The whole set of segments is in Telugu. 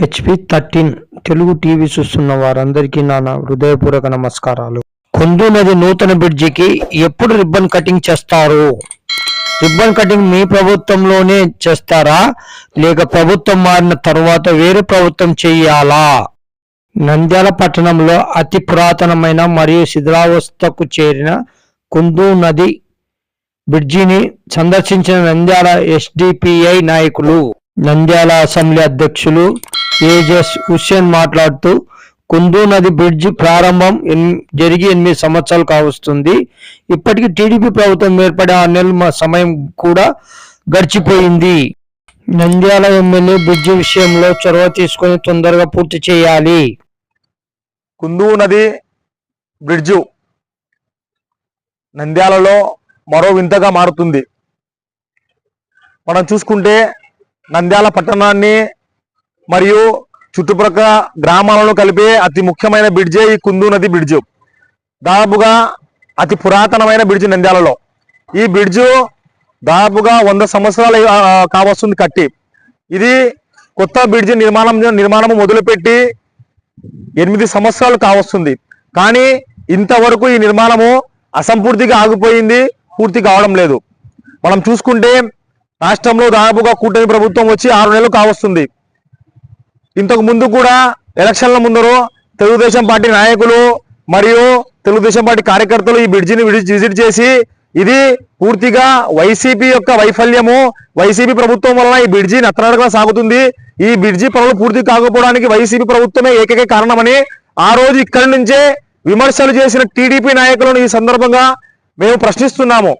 హెచ్పి థర్టీన్ తెలుగు టీవీ చూస్తున్న వారందరికీ నా హృదయపూర్వక నమస్కారాలు. కొందు నది నూతన బ్రిడ్జికి ఎప్పుడు రిబ్బన్ కటింగ్ చేస్తారు? రిబ్బన్ కటింగ్ మీ ప్రభుత్వంలోనే చేస్తారా? లేక ప్రభుత్వం మారిన తర్వాత వేరే ప్రభుత్వం చేయాలా? నంద్యాల పట్టణంలో అతి పురాతనమైన మరియు శిథిలావస్థకు చేరిన కుందు నది బ్రిడ్జిని సందర్శించిన నంద్యాల ఎస్డిపిఐ నాయకులు నంద్యాల అసెంబ్లీ అధ్యక్షులు తేజస్ హుస్సేన్ మాట్లాడుతూ కుందు నది బ్రిడ్జి ప్రారంభం ఎన్- జరిగి ఎనిమిది సంవత్సరాలు కావస్తుంది. ఇప్పటికీ టీడీపీ ప్రభుత్వం ఏర్పడే ఆరు నెలల సమయం కూడా గడిచిపోయింది. నంద్యాల ఎమ్మెల్యే బ్రిడ్జి విషయంలో చొరవ తీసుకొని తొందరగా పూర్తి చేయాలి. కుందు నది బ్రిడ్జు నంద్యాలలో మరో వింతగా మారుతుంది. మనం చూసుకుంటే నంద్యాల పట్టణాన్ని మరియు చుట్టుప్రక్కల గ్రామాలను కలిపే అతి ముఖ్యమైన బ్రిడ్జే ఈ కుందు నది బ్రిడ్జు. దాదాపుగా అతి పురాతనమైన బ్రిడ్జి నంద్యాలలో. ఈ బ్రిడ్జు దాదాపుగా వంద సంవత్సరాలు కావస్తుంది కట్టి. ఇది కొత్త బ్రిడ్జి నిర్మాణం నిర్మాణం మొదలుపెట్టి ఎనిమిది సంవత్సరాలు కావస్తుంది. కానీ ఇంతవరకు ఈ నిర్మాణము అసంపూర్తిగా ఆగిపోయింది పూర్తి కావడం లేదు. మనం చూసుకుంటే రాష్ట్రంలో దాదాపుగా కూటమి ప్రభుత్వం వచ్చి ఆరు నెలలు కావస్తుంది. ఇంతకు ముందు కూడా ఎలక్షన్ల ముందరు తెలుగుదేశం పార్టీ నాయకులు మరియు తెలుగుదేశం పార్టీ కార్యకర్తలు ఈ బ్రిడ్జిని విడి- విజిట్ చేసి ఇది పూర్తిగా వైసీపీ యొక్క వైఫల్యము వైసీపీ ప్రభుత్వం వలన ఈ బ్రిడ్జి నత్తనడకగా సాగుతుంది. ఈ బ్రిడ్జి పనులు పూర్తి కాకపోవడానికి వైసీపీ ప్రభుత్వమే ఏకైక కారణమని ఆ రోజు ఇక్కడి నుంచే విమర్శలు చేసిన టీడీపీ నాయకులను ఈ సందర్భంగా మేము ప్రశ్నిస్తున్నాము.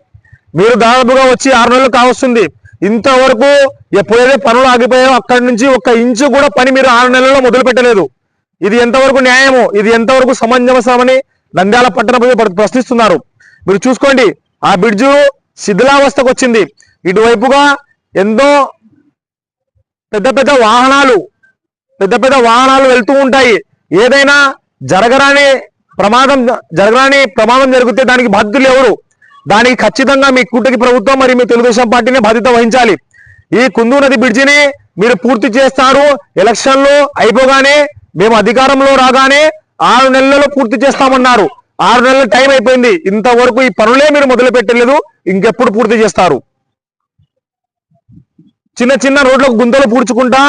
మీరు దాదాపుగా వచ్చి ఆరు నెలలు కావస్తుంది. ఇంతవరకు ఎప్పుడైతే పనులు ఆగిపోయాయో అక్కడి నుంచి ఒక ఇంచు కూడా పని మీరు ఆరు నెలల్లో మొదలు పెట్టలేదు. ఇది ఎంతవరకు న్యాయము ఇది ఎంతవరకు సమంజసమని నంద్యాల పట్టణ ప్రశ్నిస్తున్నారు. మీరు చూసుకోండి ఆ బ్రిడ్జు శిథిలావస్థకు వచ్చింది. ఇటువైపుగా ఎంతో పెద్ద పెద్ద వాహనాలు పెద్ద పెద్ద వాహనాలు వెళ్తూ ఉంటాయి. ఏదైనా జరగరాని ప్రమాదం జరగరాని ప్రమాదం జరిగితే దానికి బాధ్యులు ఎవరు? దానికి ఖచ్చితంగా మీ కూటమి ప్రభుత్వం మరియు మీ తెలుగుదేశం పార్టీనే బాధ్యత వహించాలి. ఈ కుందూ నది బ్రిడ్జిని మీరు పూర్తి చేస్తారు. ఎలక్షన్లు అయిపోగానే మేము అధికారంలో రాగానే ఆరు నెలల్లో పూర్తి చేస్తామన్నారు. ఆరు నెలల టైం అయిపోయింది. ఇంతవరకు ఈ పనులే మీరు మొదలు పెట్టలేదు ఇంకెప్పుడు పూర్తి చేస్తారు? చిన్న చిన్న రోడ్లకు గుంతలు పూడ్చుకుంటా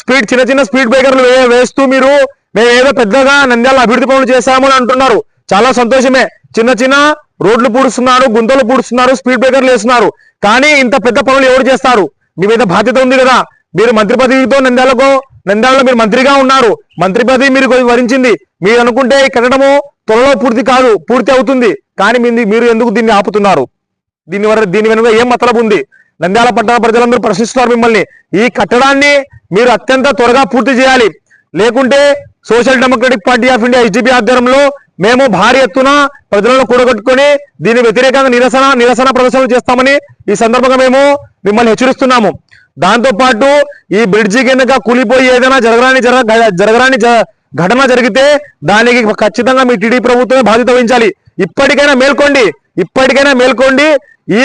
స్పీడ్ చిన్న చిన్న స్పీడ్ బ్రేకర్లు వేస్తూ మీరు మేము ఏదో పెద్దగా నంద్యాల అభివృద్ధి పనులు చేశామని అంటున్నారు. చాలా సంతోషమే. చిన్న చిన్న రోడ్లు పూడుస్తున్నారు గుంతలు పూడుస్తున్నారు స్పీడ్ బ్రేకర్లు వేస్తున్నారు. కానీ ఇంత పెద్ద పనులు ఎవరు చేస్తారు? మీ మీద బాధ్యత ఉంది కదా. మీరు మంత్రి పదవితో నంద్యాలకు నంద్యాలలో మీరు మంత్రిగా ఉన్నారు. మంత్రి పదవి మీరు వరించింది. మీరు అనుకుంటే ఈ కట్టడము త్వరలో పూర్తి కాదు పూర్తి అవుతుంది. కానీ మీరు ఎందుకు దీన్ని ఆపుతున్నారు? దీని వల్ల దీని వెనుక ఏం మతలబు ఉంది? నంద్యాల పట్టణ ప్రజలందరూ ప్రశ్నిస్తున్నారు మిమ్మల్ని. ఈ కట్టడాన్ని మీరు అత్యంత త్వరగా పూర్తి చేయాలి. లేకుంటే social democratic party of India SDP ఆధ్వర్యంలో మేము భారీ ఎత్తున ప్రజలను కూడగట్టుకొని దీని వ్యతిరేకంగా నిరసన నిరసన ప్రదర్శనలు చేస్తామని ఈ సందర్భంగా మేము మిమ్మల్ని హెచ్చరిస్తున్నాము. దాంతోపాటు ఈ బ్రిడ్జి కిందగా కూలిపోయి ఏదైనా జరగరాని జరగ జరగరాని జ- ఘటన జరిగితే దానికి ఖచ్చితంగా మీ టీడీ ప్రభుత్వమే బాధ్యత వహించాలి. ఇప్పటికైనా మేల్కోండి ఇప్పటికైనా మేల్కోండి ఈ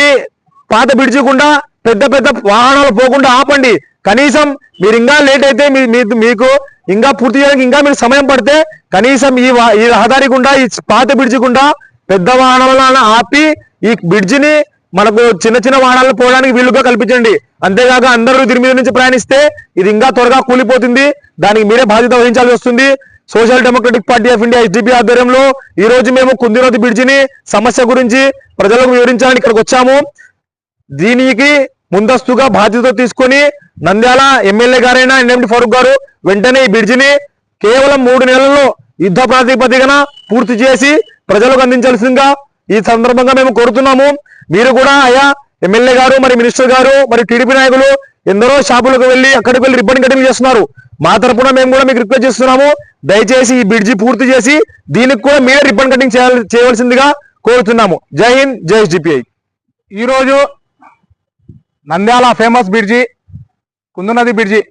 పాత బ్రిడ్జి గుండా పెద్ద పెద్ద వాహనాలు పోకుండా ఆపండి. కనీసం మీరు ఇంకా లేట్ అయితే మీ- మీ- మీకు ఇంకా పూర్తి చేయడానికి ఇంకా మీరు సమయం పడితే కనీసం ఈ ఈ రహదారి గుండా ఈ పాత బ్రిడ్జి గుండా పెద్ద వాహనాలను ఆపి ఈ బ్రిడ్జిని మనకు చిన్న చిన్న వాహనాలు పోవడానికి వీలుగా కల్పించండి. అంతేగాక అందరూ దీని మీద నుంచి ప్రయాణిస్తే ఇది ఇంకా త్వరగా కూలిపోతుంది. దానికి మీరే బాధ్యత వహించాల్సి వస్తుంది. Social democratic party of India SDP ఆధ్వర్యంలో ఈ రోజు మేము కుందిరోతి బ్రిడ్జిని సమస్య గురించి ప్రజలకు వివరించడానికి ఇక్కడికి వచ్చాము. దీనికి ముందస్తుగా బాధ్యత తీసుకొని నంద్యాల ఎమ్మెల్యే గారైన ఎన్ఎండి ఫరూక్ గారు వెంటనే ఈ బ్రిడ్జిని కేవలం మూడు నెలల్లో యుద్ధ ప్రాతిపదికన పూర్తి చేసి ప్రజలకు అందించాల్సిందిగా ఈ సందర్భంగా మేము కోరుతున్నాము. మీరు కూడా అయా ఎమ్మెల్యే గారు మరి మినిస్టర్ గారు మరి టీడీపీ నాయకులు ఎందరో షాపులకు వెళ్ళి అక్కడికి వెళ్ళి రిబ్బన్ కటింగ్ చేస్తున్నారు. మా తరపున మేము కూడా మీకు రిక్వెస్ట్ చేస్తున్నాము. దయచేసి ఈ బ్రిడ్జి పూర్తి చేసి దీనికి కూడా మీరే రిబ్బన్ కటింగ్ చేయవలసిందిగా కోరుతున్నాము. జై హింద్ జై ఎస్డిపిఐ. ఈరోజు నంద్యాల ఫేమస్ బ్రిడ్జి కుందునది బ్రిడ్జి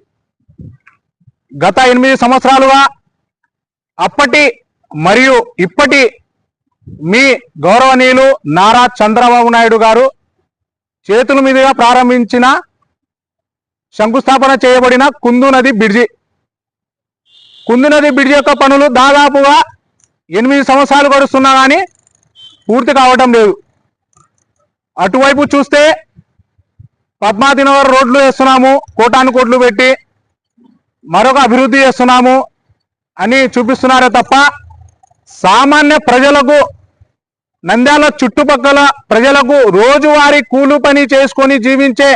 గత ఎనిమిది సంవత్సరాలుగా అప్పటి మరియు ఇప్పటి మీ గౌరవనీయులు నారా చంద్రబాబు నాయుడు గారు చేతుల మీదుగా ప్రారంభించిన శంకుస్థాపన చేయబడిన కుందు నది బ్రిడ్జి కుందు నది బ్రిడ్జి యొక్క పనులు దాదాపుగా ఎనిమిది సంవత్సరాలు గడుస్తున్నా కానీ పూర్తి కావటం లేదు. అటువైపు చూస్తే పద్మావతి రోడ్లు వేస్తున్నాము కోటాను కోట్లు పెట్టి మరొక అభివృద్ధి చేస్తున్నాము అని చూపిస్తున్నారే తప్ప సామాన్య ప్రజలకు నంద్యాల చుట్టుపక్కల ప్రజలకు రోజువారీ కూలు పని చేసుకొని జీవించే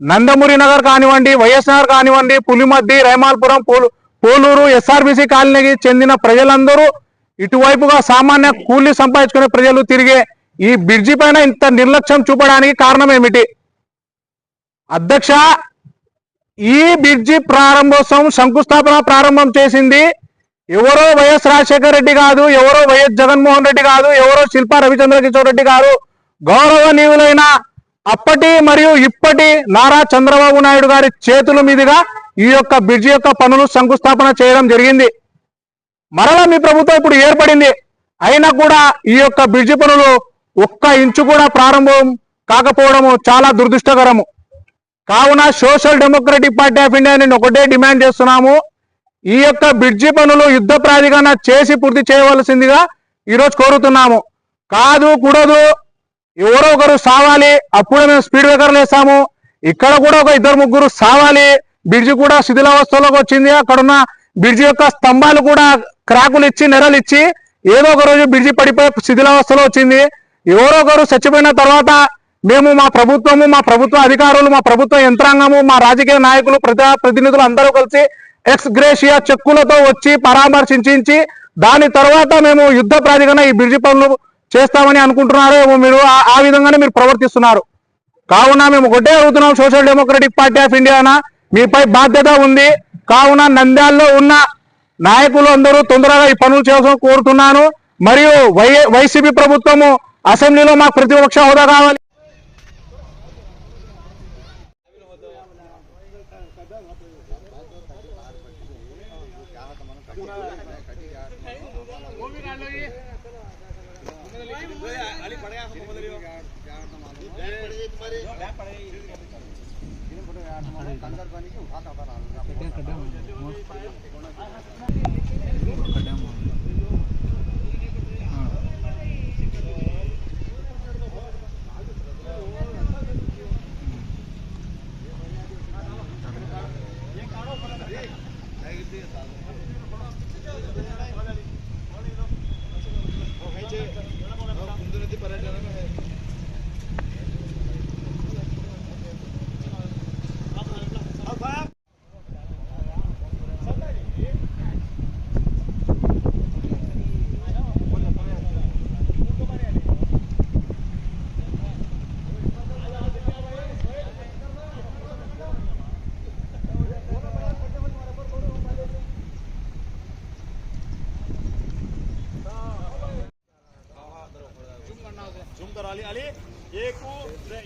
నందమూరి నగర్ కానివ్వండి వైఎస్ నగర్ కానివ్వండి Pulimaddi Raimalpuram pole Poluru S R B C కాలనీకి చెందిన ప్రజలందరూ ఇటువైపుగా సామాన్య కూలి సంపాదించుకునే ప్రజలు తిరిగే ఈ బ్రిడ్జి పైన ఇంత నిర్లక్ష్యం చూపడానికి కారణం ఏమిటి? అధ్యక్ష ఈ బ్రిడ్జి ప్రారంభోత్సవం శంకుస్థాపన ప్రారంభం చేసింది ఎవరో వైఎస్ రాజశేఖర రెడ్డి కాదు ఎవరో వైఎస్ జగన్మోహన్ రెడ్డి కాదు ఎవరో శిల్పా రవిచంద్ర కిషోర్ రెడ్డి కాదు. గౌరవనీయులైన అప్పటి మరియు ఇప్పటి నారా చంద్రబాబు నాయుడు గారి చేతుల మీదుగా ఈ యొక్క బ్రిడ్జి యొక్క పనులు శంకుస్థాపన చేయడం జరిగింది. మరలా మీ ప్రభుత్వం ఇప్పుడు ఏర్పడింది. అయినా కూడా ఈ యొక్క బ్రిడ్జి పనులు ఒక్క ఇంచు కూడా ప్రారంభం కాకపోవడము చాలా దురదృష్టకరము. కావున social democratic party of India నేను ఒకటే డిమాండ్ చేస్తున్నాము. ఈ యొక్క బ్రిడ్జి పనులు యుద్ధ ప్రాధికరణ చేసి పూర్తి చేయవలసిందిగా ఈరోజు కోరుతున్నాము. కాదు కూడదు. ఎవరో ఒకరు సావాలి అప్పుడే మేము స్పీడ్ బ్రేకర్లు వేస్తాము ఇక్కడ కూడా ఒక ఇద్దరు ముగ్గురు సావాలి. బ్రిడ్జి కూడా శిథిలావస్థలోకి వచ్చింది. అక్కడున్న బ్రిడ్జి యొక్క స్తంభాలు కూడా క్రాకులు ఇచ్చి నెరలు ఇచ్చి ఏదో ఒక రోజు బ్రిడ్జి పడిపోయి శిథిలావస్థలో వచ్చింది. ఎవరో ఒకరు చచ్చిపోయిన తర్వాత మేము మా ప్రభుత్వము మా ప్రభుత్వ అధికారులు మా ప్రభుత్వ యంత్రాంగము మా రాజకీయ నాయకులు ప్రజా ప్రతినిధులు అందరూ కలిసి ఎక్స్ గ్రేషియా చెక్కులతో వచ్చి పరామర్శించి దాని తర్వాత మేము యుద్ధ ప్రాధికరణ ఈ బ్రిడ్జి పనులు చేస్తామని అనుకుంటున్నారు మీరు ఆ- విధంగానే మీరు ప్రవర్తిస్తున్నారు. కావున మేము ఒకటే అడుగుతున్నాం సోషల్ డెమోక్రటిక్ పార్టీ ఆఫ్ ఇండియానా మీపై బాధ్యత ఉంది. కావున నంద్యాల్లో ఉన్న నాయకులు అందరూ తొందరగా ఈ పనులు చేయాల్సిన కోరుతున్నాను. మరియు వై వైసీపీ ప్రభుత్వము అసెంబ్లీలో మాకు ప్రతిపక్ష హోదా కావాలి. अली पड़ गया हमको बदल लियो यार तो मालूम है पड़ गई तुम्हारी मैं पड़ गई इन्हें फ़ोटो यार तुम्हारा कंदर बनी के उठाता था लाल कड्डा कड्डा कड्डा Ali Ali. Yeku